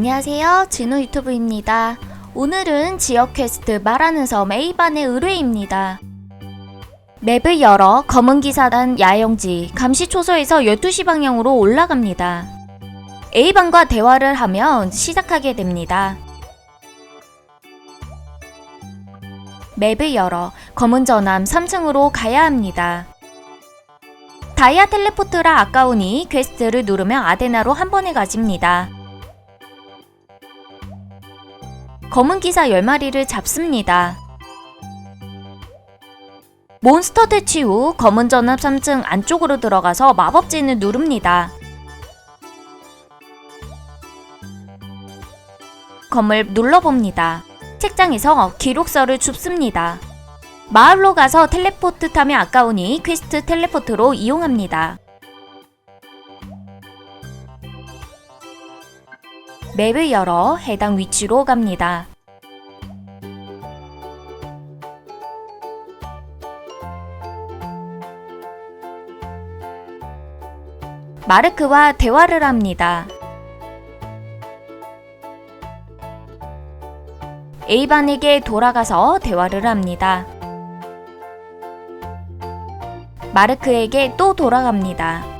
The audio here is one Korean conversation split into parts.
안녕하세요. 진우 유튜브입니다. 오늘은 지역 퀘스트 말하는 섬 A반의 의뢰입니다. 맵을 열어 검은 기사단 야영지 감시초소에서 12시 방향으로 올라갑니다. A반과 대화를 하면 시작하게 됩니다. 맵을 열어 검은 전함 3층으로 가야 합니다. 다이아 텔레포트라 아까우니 퀘스트를 누르면 아데나로 한 번에 가집니다. 검은 기사 10마리를 잡습니다. 몬스터 대치 후 검은 전압 3층 안쪽으로 들어가서 마법진을 누릅니다. 검을 눌러봅니다. 책장에서 기록서를 줍습니다. 마을로 가서 텔레포트 타면 아까우니 퀘스트 텔레포트로 이용합니다. 맵을 열어 해당 위치로 갑니다. 마르크와 대화를 합니다. A반에게 돌아가서 대화를 합니다. 마르크에게 또 돌아갑니다.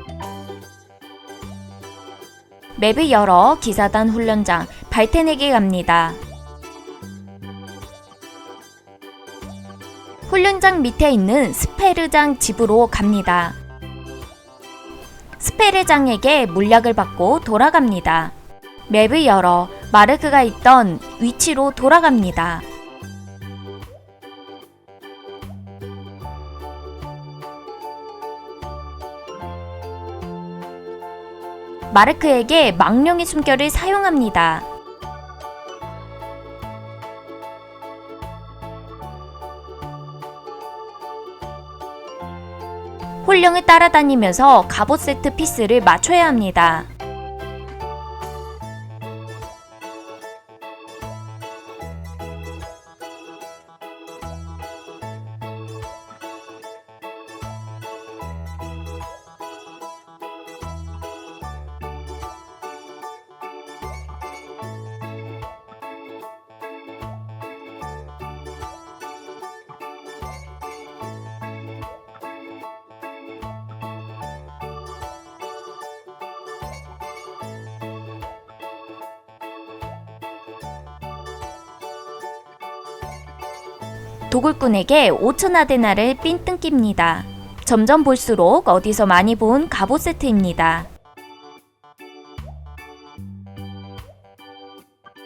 맵을 열어 기사단 훈련장 발텐에게 갑니다. 훈련장 밑에 있는 스페르장 집으로 갑니다. 스페르장에게 물약을 받고 돌아갑니다. 맵을 열어 마르크가 있던 위치로 돌아갑니다. 마르크에게 망령의 숨결을 사용합니다. 홀령을 따라다니면서 갑옷 세트 피스를 맞춰야 합니다. 도굴꾼에게 5천 아데나를 삥 뜯깁니다. 점점 볼수록 어디서 많이 본 갑옷 세트입니다.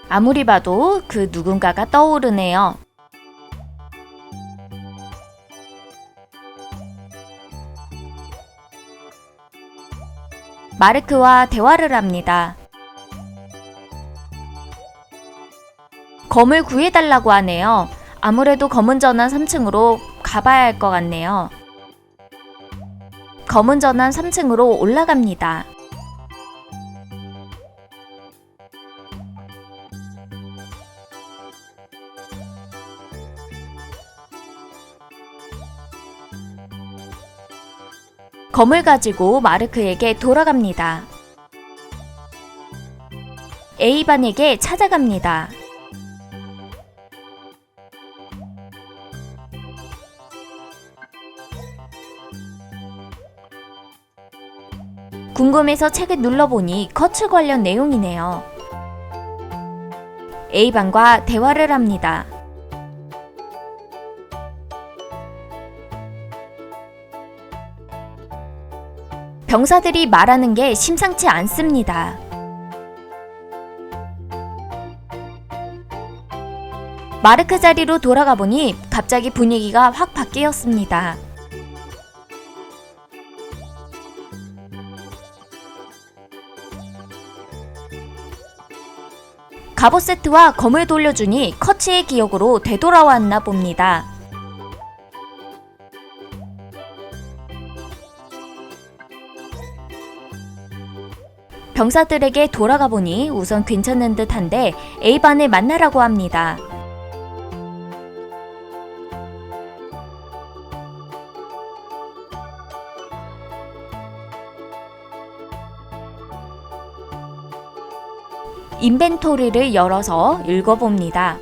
아무리 봐도 그 누군가가 떠오르네요. 마르크와 대화를 합니다. 검을 구해달라고 하네요. 아무래도 검은 전환 3층으로 가봐야 할 것 같네요. 검은 전환 3층으로 올라갑니다. 검을 가지고 마르크에게 돌아갑니다. A반에게 찾아갑니다. 궁금해서 책을 눌러보니 커츠 관련 내용이네요. A반과 대화를 합니다. 병사들이 말하는 게 심상치 않습니다. 마르크 자리로 돌아가 보니 갑자기 분위기가 확 바뀌었습니다. 갑옷 세트와 검을 돌려주니 커치의 기억으로 되돌아왔나 봅니다. 병사들에게 돌아가 보니 우선 괜찮은 듯한데 A반을 만나라고 합니다. 인벤토리를 열어서 읽어봅니다.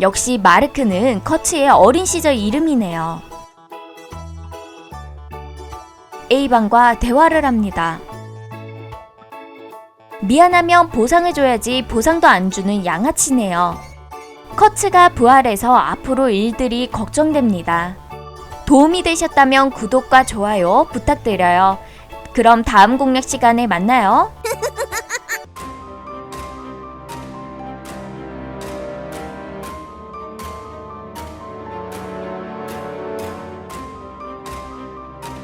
역시 마르크는 커츠의 어린 시절 이름이네요. A방과 대화를 합니다. 미안하면 보상해줘야지 보상도 안 주는 양아치네요. 커츠가 부활해서 앞으로 일들이 걱정됩니다. 도움이 되셨다면 구독과 좋아요 부탁드려요. 그럼 다음 공략 시간에 만나요.